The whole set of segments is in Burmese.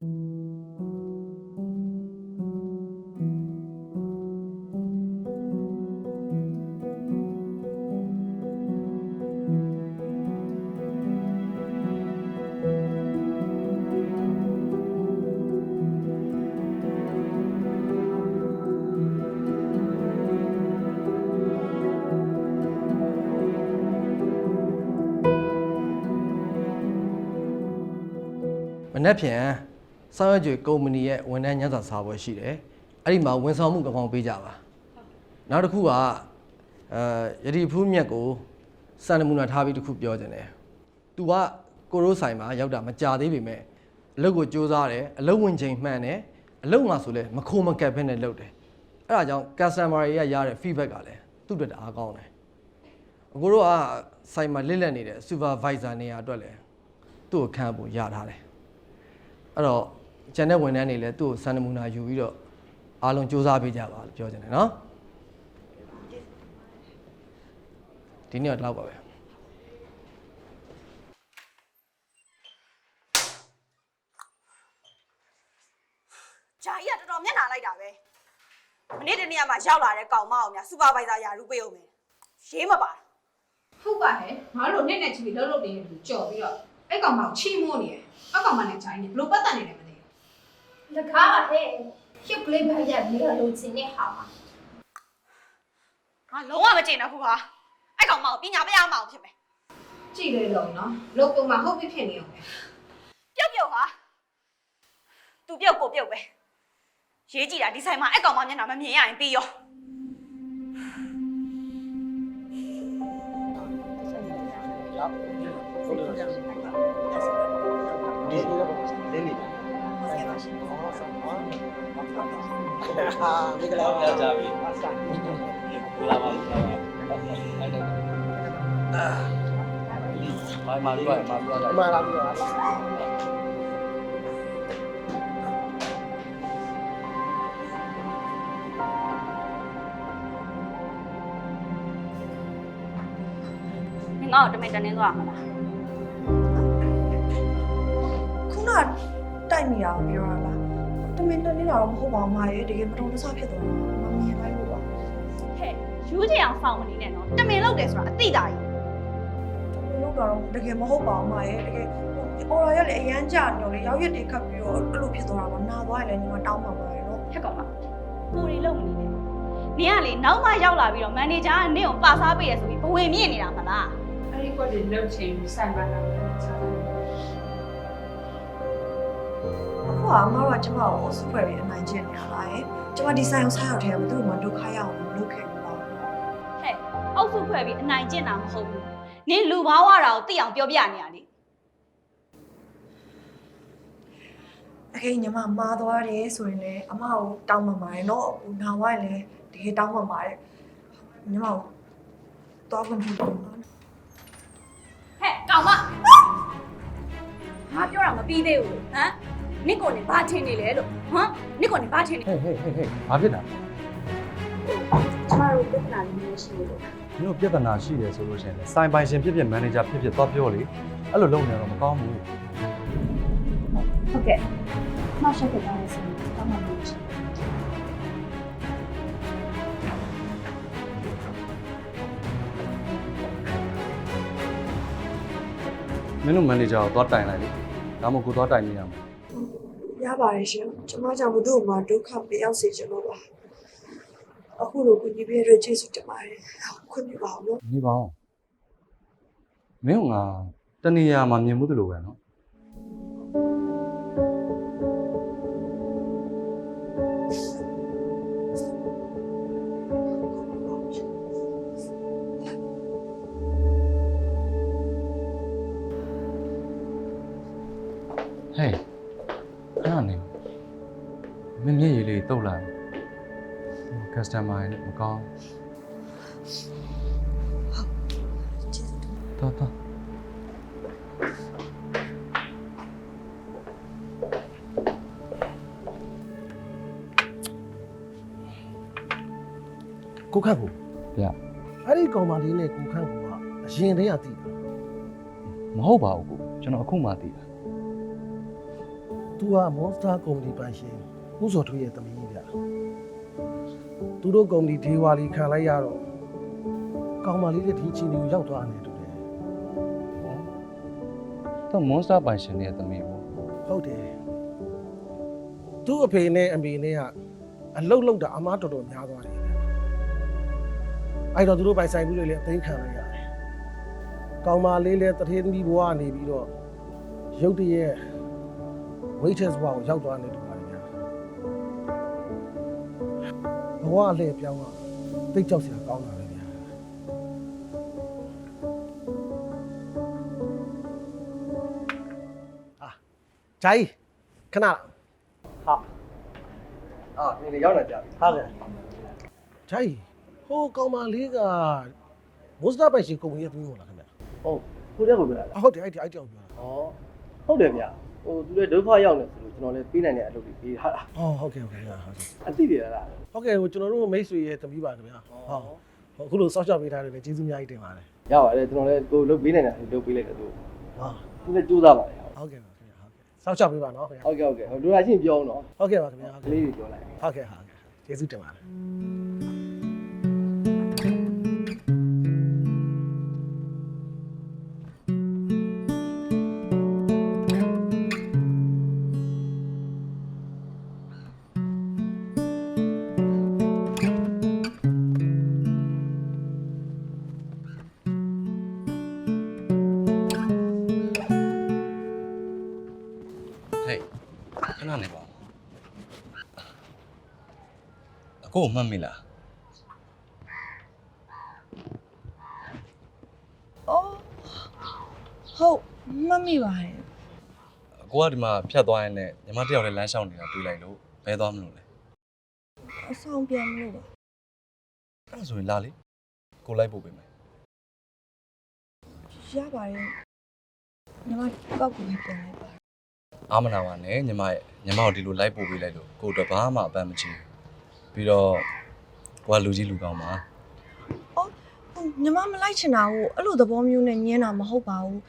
မနေ့ဖြန် စောင်းရွက်ကျွေကုမ္ပဏီရဲ့ဝန်ထမ်းညစာစားပွဲရှိတယ်အဲ့ဒီမှာဝန်ဆောင်မှုကောင်းကောင်းပေးကြပါနောက်တစ်ခုကအဲယတိဖူးမြက်ကိုစံနမူနာထားပြီးတစ်ခုပြောခြင်းတယ်သူကကိုရိုးဆိုင်မှာရောက်တာမကြသေးပေမဲ့အလုပ်ကိုစူးစမ်းတယ်အလုပ်ဝင်ချိန်မှန်တယ်အလုပ်မှာဆိုလဲမခိုးမကက်ဖက်နဲ့လုပ်တယ်အဲ့ဒါကြောင့် customer တွေကရတဲ့ feedback ကလည်းသူ့အတွက်တအားကောင်းတယ်အကိုတို့ကဆိုင်မှာလစ်လက်နေတဲ့ supervisor နေရာအတွက်လည်းသူ့ကိုခန့်ဖို့ရထားတယ်အဲ့တော့ ကျန်တဲ့ဝန်ထမ်းတွေလည်းသူ့ကိုစံနမူနာယူပြီးတော့အားလုံးစူးစမ်းပေးကြပါလို့ပြောချင်တယ်နော်ဒီနေ့တော့ဒီလောက်ပါပဲဂျာကြီးကတော်တော်မျက်နှာလိုက်တာပဲမနေ့တနေ့ကမှရောက်လာတဲ့ကောင်မအောင်များစူပါဗိုက်ဇာယာရူပေးအောင်မယ်ရေးမပါဟုတ်ပါဟဲ့ငါတို့နဲ့နဲ့ချီပြီးလှုပ်လှုပ်နေတဲ့လူကြော်ပြီးတော့အဲ့ကောင်မကိုချီမိုးနေတယ်အဲ့ကောင်မနဲ့ဂျိုင်းနေဘလို့ပတ်သက်နေတယ် မသိလကားပါဟဲ့ရုပ်ကလေးဖိုက်ရက်ပြီးတော့လိုချင်တဲ့ဟာမှာငါလုံးဝမကျင်တော့ဘူးဟာအဲ့ကောင်မအောင်ပညာပေးအောင်မအောင်ဖြစ်မယ်ဘူးကြည့်လေတော့နော်လုတ်ပုံမှာဟုတ်ပြီဖြစ်နေအောင်ပဲပြုတ်ပြုတ်ဟာသူပြုတ်ကိုပြုတ်ပဲရေးကြည့်တာဒီဆိုင်မှာအဲ့ကောင်မမျက်နှာမမြင်ရရင်ပြီးရော မင်္ဂလာပါကြပြီမင်္ဂလာပါအဲ့ဒါအာမာမာမာမာမာလာပြီနင်ငါ့ကိုတမင်တနင်းသွားမှာလားခုန တိုက်မိတာကိုပြောရလားတမင်တနေတာတော့မဟုတ်ပါဘူးမရဲ့တကယ်မတော်တဆဖြစ်သွားတာမမြင်လိုက်လို့ပါဟဲ့ယူချင်အောင်ဖောင်မနေနဲ့နော်တမင်လုပ်တယ်ဆိုတာအသိတာကြီးတမင်လို့တော့တကယ်မဟုတ်ပါဘူးမရဲ့တကယ်အော်ရရက်လေအရန်ကြာနေတော့လေရောက်ရက်တွေခတ်ပြီးတော့အဲ့လိုဖြစ်သွားတာပါနာသွားရင်လည်းညီမတောင်းပါပါရဲ့နော်ဟဲ့ကောင်မပူရီလုပ်မနေနဲ့နင်ကလေနောက်မှရောက်လာပြီးတော့မန်နေဂျာကနင့်ကိုပါစားပေးရဆိုပြီးဘဝင်မြင့်နေတာမလားအဲ့ဒီကွက်တွေလှုပ်ချင်ဆိုင်ပါလာတယ်ချာတယ် အခုကငါတို့ကကျမကိုအစုဖွဲ့ပြီးအနိုင်ကျင့်နေရလားရဲ့ကျမဒီဆိုင်အောင်ဆိုင်ရောက်တယ်ဘယ်သူမှဒုက္ခရအောင်မလုပ်ခဲ့ဘူးပါဘူးဟဲ့အောက်စုဖွဲ့ပြီးအနိုင်ကျင့်တာမဟုတ်ဘူးနင်လူဘာဝတာကိုသိအောင်ပြောပြနေရလေတကယ်ညီမမာသွားတယ်ဆိုရင်လည်းအမကိုတောင်းပန်ပါတယ်နော်ဟိုနာဝိုင်းလည်းတကယ်တောင်းပန်ပါတယ်ညီမကိုတောင်းပန်ပြီနော် ဟဲ့ကောင်မငါပြောတာမပြီးသေးဘူးဟမ် နင့်ကိုနေဘာထင်နေလဲလို့ဟမ်နင့်ကိုနေဘာထင်နေဟေးဟေးဟေးဟေးဘာဖြစ်တာကျမတို့ပြဿနာလေးမျိုးရှိလို့မင်းတို့ပြဿနာရှိတယ်ဆိုလို့ရှိရင်စိုင်ပိုင်ရှင်ဖြစ်ဖြစ်မန်နေဂျာဖြစ်ဖြစ်သွားပြောလေအဲ့လိုလုပ်နေတော့မကောင်းဘူးဟုတ်ကဲ့မရှက်ကြတယ်ဆိုရင်တောင်းပန်လို့ရှိတယ်မင်းတို့မန်နေဂျာကိုသွားတိုင်လိုက်လေဒါမှမဟုတ်ကိုသွားတိုင်နေရမှာ ရပါတယ်ရှင်ကျမကြောင့်ဘုသူ့မှာဒုက္ခပေးအောင်စေချင်လို့ပါအခုလိုကိုကြီးပြည့်ရကျေးဇူးတင်ပါတယ်ခွင့်ပြုပါအောင်နော်နေပါဦးမင်းကငါတနေရာမှာမြင်မှုတလို့ပဲနော်ဟေး တုတ်လာကစတမာတွေနဲ့မကောင်းတော်တော်ကိုခန့်ကိုဗျအဲ့ဒီကောင်မလေးနဲ့ကိုခန့်ကိုကအရင်တည်းကတည်တာ မဟုတ်ပါဘူးကိုကျွန်တော်အခုမှသိတာသူက Monster ကုမ္ပဏီပိုင်ရှင် ဦးစောထွေးရဲ့သမီးကြီးဗျာသူတို့ကုမ္ပဏီဒေဝါလီခံလိုက်ရတော့ကောင်မလေးတဲ့ဒီချီနီကိုရောက်သွားတယ်တူတယ်တော့ monster ပိုင်ရှင်ရဲ့သမီးပေါ့ဟုတ်တယ်သူ့အဖေနဲ့အမေနဲ့ကအလုတ်လုတ်တာအမားတော်တော်များသွားတယ်ဗျာအဲ့တော့သူတို့ပိုင်ဆိုင်မှုတွေလည်းအသိခံလိုက်ရတယ်ကောင်မလေးလည်းတထေးသမီးဘဝကနေပြီးတော့ရုတ်တရက် waitress ဘဝကိုရောက်သွားတယ်တူပါတယ် ဝအလှည့်ပြောင်းတော့သိကြောက်စရာကောင်းတာပဲဗျာအာဂျာကြီးခဏအာနေနေရောက်လာကြပြီဟုတ်ကဲ့ဂျာကြီးဟိုကောင်မလေးကမုစတာပိုင်ရှင်ကုမ္ပဏီရဲ့သမီးမို့လားခင်ဗျဟုတ်ကိုတက်ကိုပြောတာလားအဟုတ်တယ်အဲ့ဒီအဲ့ဒီအောင်ပြောတာဩဟုတ်တယ်ဗျ ဟိုသူလည်းဒုက္ခရောက်နေဆိုလို့ကျွန်တော်လည်းပေးနိုင်တဲ့အလုပ်တွေပေးထားတာအော်ဟုတ်ကဲ့ဟုတ်ကဲ့ဟုတ်ကဲ့အတိတယ်လားဟုတ်ကဲ့ဟိုကျွန်တော်တို့မိတ်ဆွေရဲ့သမီးပါခင်ဗျာဟုတ်ဟုတ်အခုလိုစောင့်ရှောက်ပေးထားတယ်လည်းကျေးဇူးအများကြီးတင်ပါတယ်ရပါတယ်ကျွန်တော်လည်းကိုလုပ်ပေးနိုင်တာလုပ်ပေးလိုက်တယ်သူဟာသူလည်းကြိုးစားပါတယ်ဟုတ်ကဲ့ပါခင်ဗျာဟုတ်ကဲ့စောင့်ရှောက်ပေးပါနော်ခင်ဗျာဟုတ်ကဲ့ဟုတ်ကဲ့ဟိုတို့လာချင်းပြောအောင်နော်ဟုတ်ကဲ့ပါခင်ဗျာဟုတ်ကကဲ့လေးတွေပြောလိုက်ဟုတ်ကဲ့ဟုတ်ကဲ့ကျေးဇူးတင်ပါတယ် ကိုကိုမှတ်မိလားအော်ဟုတ်မမိပါတယ်အကိုကဒီမှာဖြတ်သွားရင်လည်းညီမတစ်ယောက်လည်းလမ်းလျှောက်နေတာတွေ့လိုက်လို့ဘဲသွားမလို့လဲအဆောင်ပြန်မလို့ပါအဲ့ဒါဆိုရင်လာလေကိုလိုက်ပို့ပေးမယ်ရပါတယ်ညီမကောက်ကိုပဲပြန်လိုက်ပါအာမနာပါနဲ့ညီမရဲ့ညီမကိုဒီလိုလိုက်ပို့ပေးလိုက်လို့ကိုတော့ဘာမှအပန်းမချင်ဘူး ပြီးတော့ကိုကလူကြီးလူကောင်းပါဟုတ်ညီမမလိုက်ချင်တာကိုအဲ့လိုသဘောမျိုးနဲ့ညင်းတာမဟုတ်ပါဘူး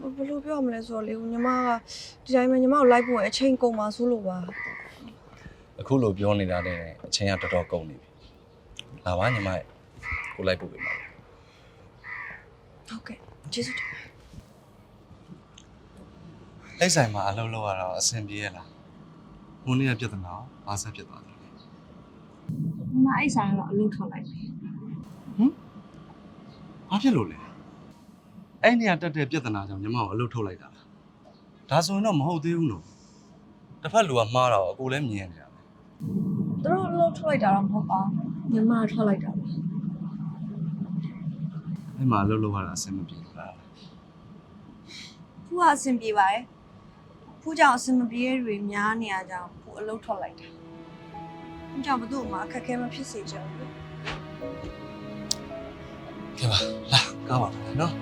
ဟိုဘယ်လိုပြောမလဲဆိုတော့လေဟိုညီမကဒီတိုင်းပဲညီမကိုလိုက်ဖို့အချိန်ကုန်ပါဆိုလို့ပါအခုလိုပြောနေတာနဲ့အချင်းကတော်တော်ကုန်နေပြီလာပါညီမရဲ့ကိုလိုက်ပို့ပေးပါဟုတ်ကဲ့ကျေးဇူးတင်ပါတယ်လိမ့်ဆိုင်မှာအလုပ်လုပ်ရတော့အဆင်ပြေရလားဟိုနေ့ကပြဿနာဘာဆက်ဖြစ်သွားတယ်လဲ မမအဲ့ဆိုင်ကတော့အလုပ်ထွက်လိုက်ပြီဘာဖြစ်လို့လဲအဲ့နေရာတက်တဲ့ပြဿနာကြောင့်ညီမကိုအလုပ်ထုတ်လိုက်တာလားဒါဆိုရင်တော့မဟုတ်သေးဘူးနော်တစ်ဖက်လူကမှားတာကိုအကိုလည်းမြင်နေတာပဲသူတို့အလုပ်ထွက်လိုက်တာတော့မဟုတ်ပါဘူးညီမကထွက်လိုက်တာပါအဲ့မှာအလုပ်လုပ်ရတာအဆင်မပြေဘူးလားဖူးကအဆင်ပြေပါတယ်ဖူးကြောင့်အဆင်မပြေတဲ့တွေများနေရကြအောင်ဖူးအလုပ်ထွက်လိုက်တာဖူး ကြောင့်ဘယ်သူ့မှအခက်အခဲမဖြစ်စေချင်ဘူးကဲပါလာကားပါမယ်နော်